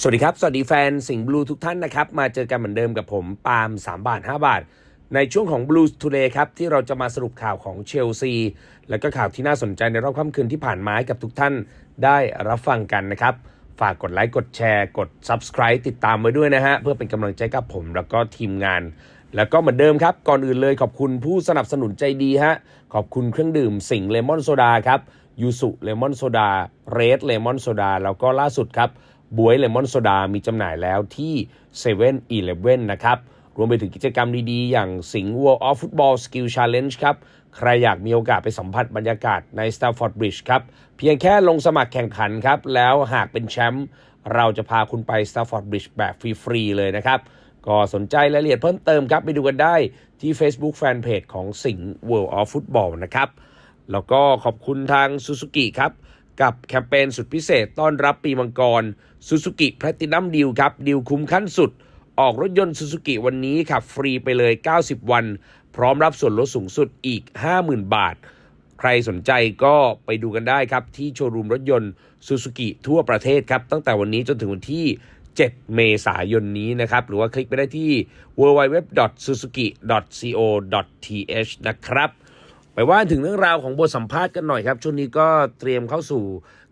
สวัสดีครับ สวัสดีแฟนสิงห์บลูทุกท่านนะครับ มาเจอกันเหมือนเดิมกับผม ปาล์ม3 บาท 5 บาท ในช่วงของ Blues Today ครับ ที่เราจะมาสรุปข่าวของเชลซี และก็ข่าวที่น่าสนใจในรอบค่ำคืนที่ผ่านมาให้กับทุกท่านได้รับฟังกันนะครับ ฝากกดไลค์กดแชร์กด Subscribe ติดตามไว้ด้วยนะฮะ เพื่อเป็นกำลังใจกับผมแล้วก็ทีมงาน แล้วก็เหมือนเดิมครับ ก่อนอื่นเลยขอบคุณผู้สนับสนุนใจดีฮะขอบคุณเครื่องดื่มสิงห์เลมอนโซดาครับยูสุเลมอนโซดาเรดเลมอนโซดาแล้วก็ล่าสุดครับ บวยเลมอนโซดามีจำหน่ายแล้วที่7 e เ e ่ e อเนะครับ รวมไปถึงกิจกรรมดีๆ อย่างสิงห์ World of Football Skill Challenge ครับ ใครอยากมีโอกาสไปสัมผัสบรรยากาศใน Stamford Bridge ครับ เพียงแค่ลงสมัครแข่งขันครับ แล้วหากเป็นแชมป์เราจะพาคุณไป Stamford Bridge แบบฟรีๆเลยนะครับ ก็สนใจรายละเอียดเพิ่มเติมครับ ไปดูกันได้ที่ Facebook Fanpage ของสิงห์ World of Football นะครับแล้วก็ขอบคุณทาง Suzuki ครับ กับแคมเปญสุดพิเศษต้อนรับปีมังกร Suzuki Platinum Deal ครับดีลคุ้มขั้นสุด ออกรถยนต์ Suzuki วันนี้ขับฟรีไปเลย 90 วัน พร้อมรับส่วนลดสูงสุดอีก 50,000 บาท ใครสนใจก็ไปดูกันได้ครับ ที่โชว์รูมรถยนต์ Suzuki ทั่วประเทศครับ ตั้งแต่วันนี้จนถึงวันที่ 7 เมษายนนี้นะครับ หรือว่าคลิกไปได้ที่ www.suzuki.co.th นะครับ ไปว่าถึงเรื่องราวของบทสัมภาษณ์กันหน่อยครับ ช่วงนี้ก็เตรียมเข้าสู่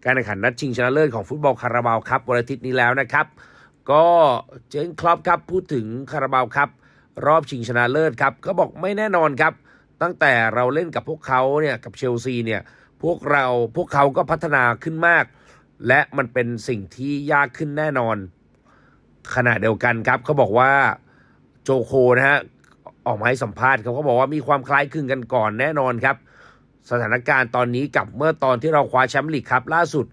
การแข่งขันนัดชิงชนะเลิศของฟุตบอลคาราบาวครับวันอาทิตย์นี้แล้วนะครับ ก็เจนคลอปครับพูดถึงคาราบาวครับ รอบชิงชนะเลิศครับ ก็บอกไม่แน่นอนครับ ตั้งแต่เราเล่นกับพวกเขาเนี่ยกับเชลซีเนี่ยพวกเราพวกเขาก็พัฒนาขึ้นมาก และมันเป็นสิ่งที่ยากขึ้นแน่นอน ขณะเดียวกันครับเขาบอกว่าโจโคนะฮะ ออกมาให้สัมภาษณ์เขาก็บอกว่ามีความคล้ายคลึงกันก่อนแน่นอนครับ สถานการณ์ตอนนี้กับเมื่อตอนที่เราคว้าแชมป์ลีกครับล่าสุด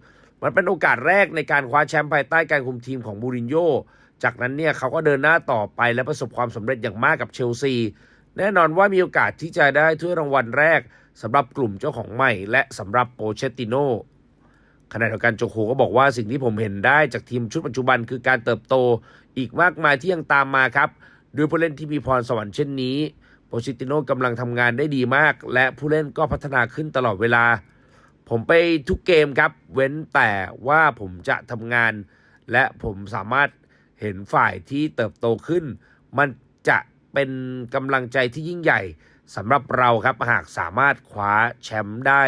มันเป็นโอกาสแรกในการคว้าแชมป์ภายใต้การคุมทีมของบูรินโญ่จากนั้นเนี่ยเขาก็เดินหน้าต่อไปและประสบความสำเร็จอย่างมากกับเชลซีแน่นอนว่ามีโอกาสที่จะได้ถ้วยรางวัลแรกสำหรับกลุ่มเจ้าของใหม่ และสำหรับโปเชตติโนขณะเดียวกันโจโคก็บอกว่าสิ่งที่ผมเห็นได้จากทีมชุดปัจจุบันคือการเติบโตอีกมากมายที่ยังตามมาครับ ด้วยผู้เล่นที่มีพรสวรรค์เช่นนี้โปชิติโน่กำลังทำงานได้ดีมาก และผู้เล่นก็พัฒนาขึ้นตลอดเวลา ผมไปทุกเกมครับ เว้นแต่ว่าผมจะทำงาน และผมสามารถเห็นฝ่ายที่เติบโตขึ้น มันจะเป็นกำลังใจที่ยิ่งใหญ่สำหรับเราครับหากสามารถคว้าแชมป์ได้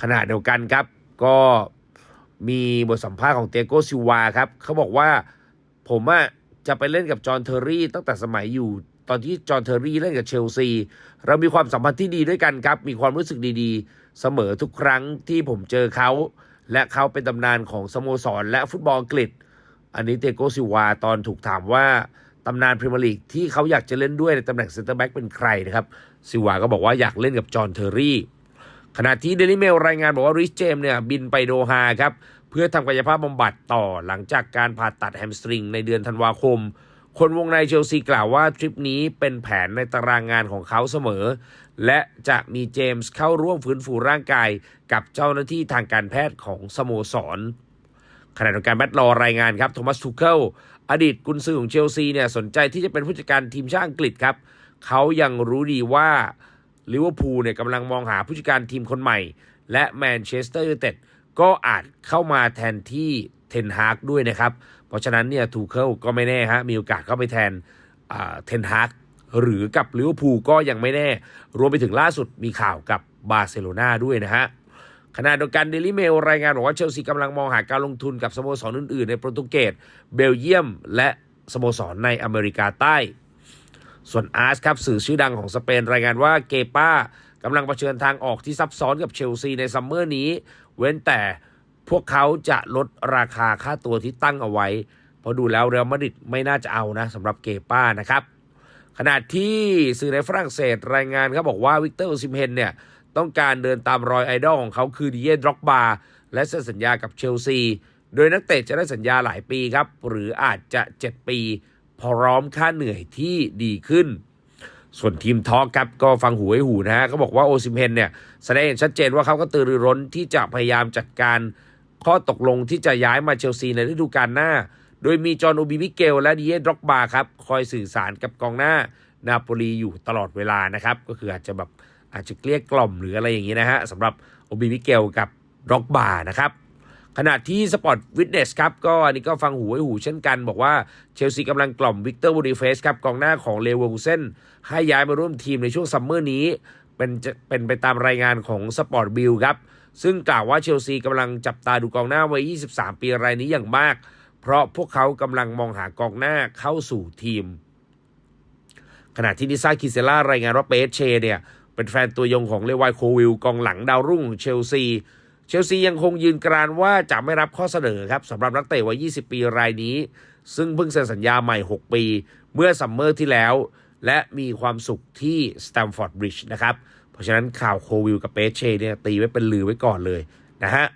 ขณะเดียวกันครับก็มีบทสัมภาษณ์ของเตโกซิวาครับ เขาบอกว่าผมอะ จะไปเล่นกับจอห์นเทอร์รี่ตั้งแต่สมัยอยู่ ตอนที่จอห์นเทอร์รี่เล่นกับเชลซี เรามีความสัมพันธ์ที่ดีด้วยกันครับ มีความรู้สึกดีๆ เสมอทุกครั้งที่ผมเจอเขา และเขาเป็นตำนานของสโมสร และฟุตบอลอังกฤษ อันนี้เตโกซิวาตอนถูกถามว่าตำนานพรีเมียร์ลีกที่เขาอยากจะเล่นด้วยในตำแหน่งเซนเตอร์แบ็กเป็นใครนะครับซิวาก็บอกว่าอยากเล่นกับจอห์นเทอร์รี่ขณะที่เดลิเมลรายงานบอกว่าริชเจมเนี่ยบินไปโดฮาครับ เพื่อทำกายภาพบำบัดต่อหลังจากการผ่าตัดแฮมสตริงในเดือนธันวาคม คนวงในเชลซีกล่าวว่าทริปนี้เป็นแผนในตารางงานของเขาเสมอ และจะมีเจมส์เข้าร่วมฟื้นฟูร่างกายกับเจ้าหน้าที่ทางการแพทย์ของสโมสรขณะเดียวกันแบทลอรายงานครับโทมัสทูเคิลอดีตกุนซือของเชลซีเนี่ยสนใจที่จะเป็นผู้จัดการทีมชาติอังกฤษครับเขายังรู้ดีว่าลิเวอร์พูลเนี่ยกำลังมองหาผู้จัดการทีมคนใหม่ และแมนเชสเตอร์ยูไนเต็ด ก็อาจเข้ามาแทนที่เทนฮากด้วยนะครับ เพราะฉะนั้นเนี่ยทูเคิลก็ไม่แน่ฮะมีโอกาสเข้าไปแทนเทนฮากหรือกับลิเวอร์พูลก็ยังไม่แน่ รวมไปถึงล่าสุดมีข่าวกับบาร์เซโลนาด้วยนะฮะขณะเดียวกันเดลิเมลรายงานบอกว่าเชลซีกำลังมองหาการลงทุนกับสโมสรอื่นๆ ในโปรตุเกสเบลเยียม และสโมสรในอเมริกาใต้ ส่วนอาร์สครับสื่อชื่อดังของสเปนรายงานว่าเกป้ากำลังเผชิญทางออกที่ซับซ้อนกับเชลซีในซัมเมอร์นี้ เว้นแต่พวกเขาจะลดราคาค่าตัวที่ตั้งเอาไว้ เพราะดูแล้วเรอัลมาดริดไม่น่าจะเอานะสำหรับเกป้านะครับ ขณะที่สื่อในฝรั่งเศสรายงานครับบอกว่าวิกเตอร์ซิมเฮนเนี่ยต้องการเดินตามรอยไอดอลของเขาคือดิเยดร็อกบาและเซ็นสัญญากับเชลซี โดยนักเตะจะได้สัญญาหลายปีครับ หรืออาจจะ 7 ปี พร้อมค่าเหนื่อยที่ดีขึ้น ส่วนทีมทอล์กครับก็ฟังหูให้หูนะฮะเขาบอกว่าโอซิมเฮนเนี่ยแสดงเห็นชัดเจนว่าเขาก็ตื่นรือร้นที่จะพยายามจัดการข้อตกลงที่จะย้ายมาเชลซีในฤดูกาลหน้า โดยมีจอห์นโอบิมิเกล และดิเย่ดร็อกบาครับ คอยสื่อสารกับกองหน้านาโปลีอยู่ตลอดเวลานะครับ ก็คืออาจจะแบบอาจจะเกลี้ยกล่อมหรืออะไรอย่างนี้นะฮะสำหรับโอบิมิเกลกับร็อกบานะครับ ขณะที่สปอร์ตวิทเนสครับก็อันนี้ก็ฟังหูไว้หูเช่นกัน บอกว่าเชลซีกำลังกล่อมวิกเตอร์บูดิเฟสครับกองหน้าของเลวองเซนให้ย้ายมาร่วมทีมในช่วงซัมเมอร์นี้เป็นเป็นไปตามรายงานของสปอร์ตบิลครับ ซึ่งกล่าวว่าเชลซีกำลังจับตาดูกองหน้าวัย 23 ปีรายนี้อย่างมาก เพราะพวกเขากำลังมองหากองหน้าเข้าสู่ทีม ขณะที่นิซ่าคิเซล่ารายงานว่าเปเชเนี่ยเป็นแฟนตัวยงของเลวายโควิลกองหลังดาวรุ่งของเชลซี เชลซียังคงยืนกรานว่าจะไม่รับข้อเสนอครับสำหรับนักเตะวัย 20 ปีรายนี้ ซึ่งเพิ่งเซ็นสัญญาใหม่ 6 ปี เมื่อซัมเมอร์ที่แล้ว และมีความสุขที่สแตมฟอร์ดบริดจ์นะครับ เพราะฉะนั้นข่าวโควิลกับเปเชเนี่ยตีไว้เป็นลือไว้ก่อนเลยนะฮะ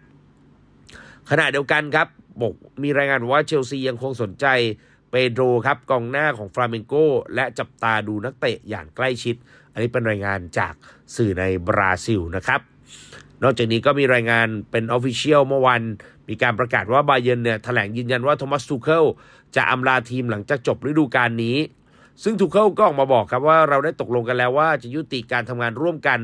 ขณะเดียวกันครับบอกมีรายงานว่าเชลซียังคงสนใจเปโดรครับกองหน้าของฟลาเมงโกและจับตาดูนักเตะอย่างใกล้ชิด อันนี้เป็นรายงานจากสื่อในบราซิลนะครับ นอกจากนี้ก็มีรายงานเป็นออฟฟิเชียลเมื่อวัน มีการประกาศว่าบาเยนเนี่ยแถลงยืนยันว่าโทมัสทูเคิลจะอำลาทีมหลังจากจบฤดูกาลนี้ ซึ่งทูเคิลก็ออกมาบอกครับว่าเราได้ตกลงกันแล้วว่าจะยุติการทำงานร่วมกัน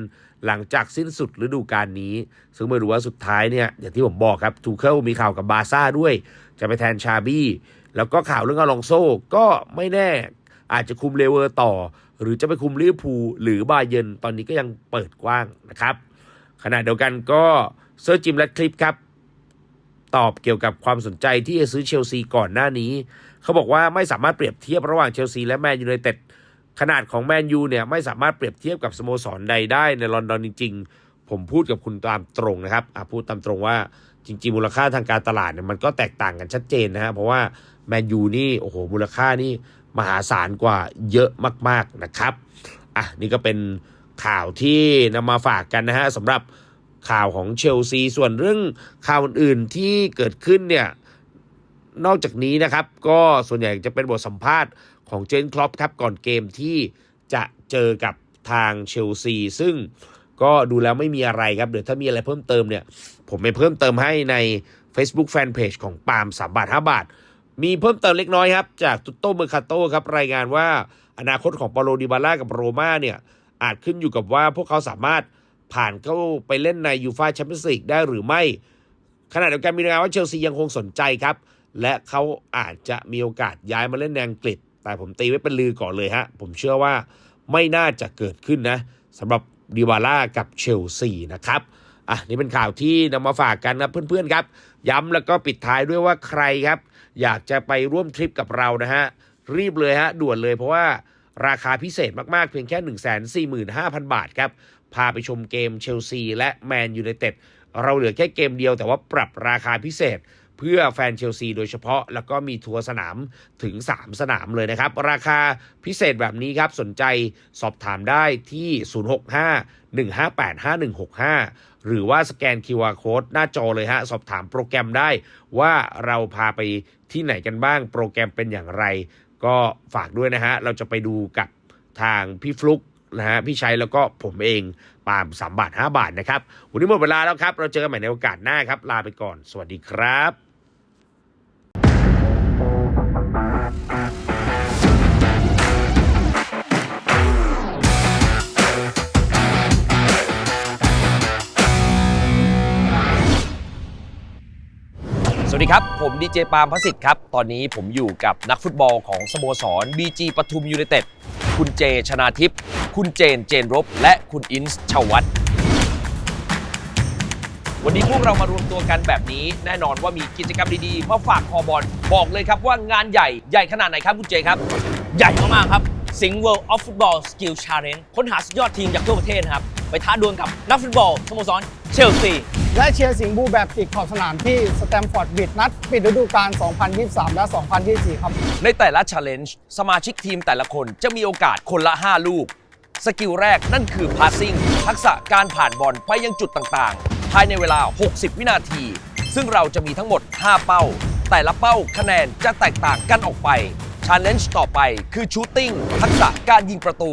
หลังจากสิ้นสุดฤดูกาลนี้ ซึ่งไม่รู้ว่าสุดท้ายเนี่ยอย่างที่ผมบอกครับทูเคิลมีข่าวกับบาซ่าด้วย จะไปแทนชาบี้แล้วก็ข่าวเรื่องอลองโซก็ไม่แน่อาจจะคุมเลเวอร์ต่อ หรือจะไปคุมลิเวอร์พูลหรือบาเยนตอนนี้ก็ยังเปิดกว้างนะครับ ขณะเดียวกันก็เซอร์จิมและคลิปครับ ตอบเกี่ยวกับความสนใจที่จะซื้อเชลซีก่อนหน้านี้ เขาบอกว่าไม่สามารถเปรียบเทียบระหว่างเชลซีและแมนยูไนเต็ดขนาดของแมนยูเนี่ยไม่สามารถเปรียบเทียบกับสโมสรใดได้ในลอนดอนจริง ๆ ผมพูดกับคุณตามตรงนะครับพูดตามตรงว่าจริง ๆ มูลค่าทางการตลาดเนี่ยมันก็แตกต่างกันชัดเจนนะฮะเพราะว่าแมนยูนี่โอ้โหมูลค่านี่มหาศาลกว่าเยอะมาก ๆนะครับอะนี่ก็เป็น ข่าวที่นำมาฝากกันนะฮะสำหรับข่าวของเชลซี ส่วนเรื่องข่าวอื่นที่เกิดขึ้นเนี่ยนอกจากนี้นะครับ ก็ส่วนใหญ่จะเป็นบทสัมภาษณ์ของเจนคลอปครับก่อนเกมที่จะเจอกับทางเชลซี ซึ่งก็ดูแล้วไม่มีอะไรครับ เดี๋ยวถ้ามีอะไรเพิ่มเติมเนี่ย ผมไปเพิ่มเติมให้ใน Facebook Fanpage ของปาล์มสามบาทห้าบาท มีเพิ่มเติมเล็กน้อยครับ จากตุตโตเมอร์คาโต้ครับ รายงานว่าอนาคตของปาโลดิบาล่ากับโรม่าเนี่ย อาจขึ้นอยู่กับว่าพวกเขาสามารถผ่านเข้าไปเล่นในยูฟาแชมเปี้ยนส์ลีกได้หรือไม่ขณะเดียวกันมีรายงานว่าเชลซียังคงสนใจครับ และเขาอาจจะมีโอกาสย้ายมาเล่นในอังกฤษ แต่ผมตีไว้เป็นลือก่อนเลยฮะ ผมเชื่อว่าไม่น่าจะเกิดขึ้นนะสำหรับดิบาล่ากับเชลซีนะครับอะนี่เป็นข่าวที่นำมาฝากกันนะเพื่อนๆครับ ย้ำแล้วก็ปิดท้ายด้วยว่าใครครับ อยากจะไปร่วมทริปกับเรานะฮะรีบเลยฮะด่วนเลยเพราะว่า ราคาพิเศษมากๆ เพียงแค่ 1 4 5 0 0 0 บาทครับ พาไปชมเกมเชลซีและแมนยูไนเต็ดเราเหลือแค่เกมเดียวแต่ว่าปรับราคาพิเศษ เพื่อแฟนเชลซีโดยเฉพาะ แล้วก็มีทัวร์สนามถึง 3 สนามเลยนะครับ ราคาพิเศษแบบนี้ครับ สนใจสอบถามได้ที่ 065 158 5165 หรือว่าสแกน QR Code หน้าจอเลยฮะ สอบถามโปรแกรมได้ว่าเราพาไปที่ไหนกันบ้างโปรแกรมเป็นอย่างไร ก็ฝากด้วยนะฮะ เราจะไปดูกับทางพี่ฟลุกนะฮะพี่ชัยแล้วก็ผมเองปาล์มสามบาทห้าบาทนะครับ วันนี้หมดเวลาแล้วครับ เราเจอกันใหม่ในโอกาสหน้าครับ ลาไปก่อน สวัสดีครับ วัสดีครับ ผมดีเจปาล์มพระสิทธิ์ครับ ตอนนี้ผมอยู่กับนักฟุตบอลของสโมสร BG ปทุมยูไนเต็ด คุณเจชนาทิพย์ คุณเจนเจนรบ และคุณอินส์ชวัตวันนี้พวกเรามารวมตัวกันแบบนี้ แน่นอนว่ามีกิจกรรมดีๆ มาฝากคอบอล บอกเลยครับว่างานใหญ่ใหญ่ขนาดไหนครับคุณเจครับ ใหญ่มากๆครับสิงห์ World of Football Skill Challenge ค้นหาสุดยอดทีมจากทั่วประเทศครับ ไปท้าดวลกับนักฟุตบอลสโมสรเชลซี และเชียร์สิงห์บูแบบติดขอบสนามที่สแตมฟอร์ดบิดนัดปิดฤดูกาล 2023 และ 2024 ครับ ในแต่ละ Challenge สมาชิกทีมแต่ละคนจะมีโอกาสคนละ 5 ลูก สกิลแรกนั่นคือ passing ทักษะการผ่านบอลไปยังจุดต่างๆ ภายในเวลา 60 วินาที ซึ่งเราจะมีทั้งหมด 5 เป้า แต่ละเป้าคะแนนจะแตกต่างกันออกไป Challenge ต่อไปคือ shooting ทักษะการยิงประตู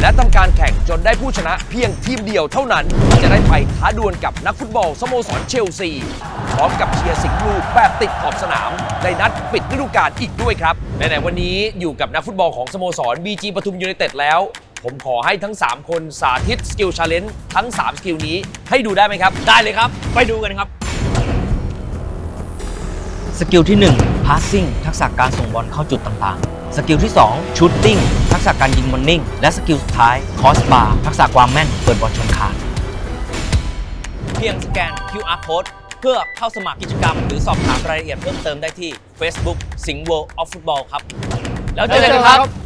และทำการแข่งจนได้ผู้ชนะเพียงทีมเดียวเท่านั้นจะได้ไปท้าดวลกับนักฟุตบอลสโมสรเชลซี พร้อมกับเชียร์สิงห์บลูแบบติดขอบสนาม ในนัดปิดฤดูกาลอีกด้วยครับไหนๆวันนี้อยู่กับนักฟุตบอลของสโมสร BG ปทุมยูไนเต็ดแล้ว ผมขอให้ทั้ง 3 คนสาธิตสกิลชาเลนจ์ทั้ง 3 สกิลนี้ให้ดูได้ไหมครับ ได้เลยครับ ไปดูกันครับ สกิลที่ 1 passing ทักษะการส่งบอลเข้าจุดต่างๆ สกิลที่2 shooting ทักษะการยิงบอลนิ่ง และสกิลสุดท้าย cross bar ทักษะความแม่น เปิดบอลชนคาน เพียงสแกน QR code เพื่อเข้าสมัครกิจกรรม หรือสอบถามรายละเอียดเพิ่มเติมได้ที่ Facebook สิงห์ World of Football ครับ แล้วเจอกันครับ